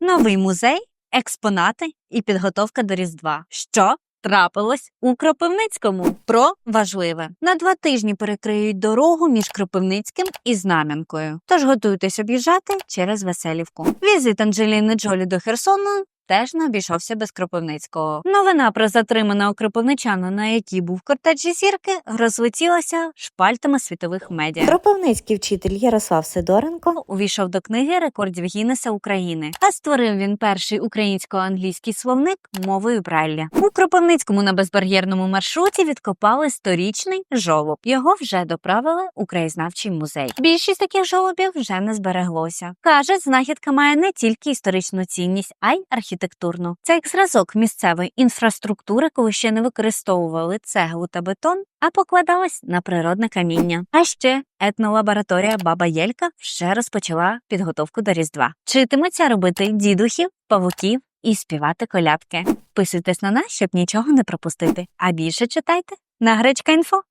Новий музей, експонати і підготовка до Різдва. Що? Трапилось у Кропивницькому про важливе на два тижні перекриють дорогу між Кропивницьким і Знам'янкою. Тож готуйтесь об'їжджати через Веселівку. Візит Анджеліни Джолі до Херсону теж не обійшовся без Кропивницького. Новина про затриманого кропивничана, який був кортеджі зірки, розлетілася шпальтами світових медіа. Кропивницький вчитель Ярослав Сидоренко увійшов до книги рекордів Гіннеса України, а створив він перший українсько-англійський словник мовою Брайля. У Кропивницькому на безбар'єрному маршруті відкопали сторічний жолоб. Його вже доправили у краєзнавчий музей. Більшість таких жолобів вже не збереглося. Каже, знахідка має не тільки історичну цінність, а й архітектурну. Це як зразок місцевої інфраструктури, коли ще не використовували цеглу та бетон, а покладалась на природне каміння. А ще етнолабораторія Баба Єлька вже розпочала підготовку до Різдва. Читиметься робити дідухів, павуків і співати колядки. Підписуйтесь на нас, щоб нічого не пропустити. А більше читайте на Гречка Інфо.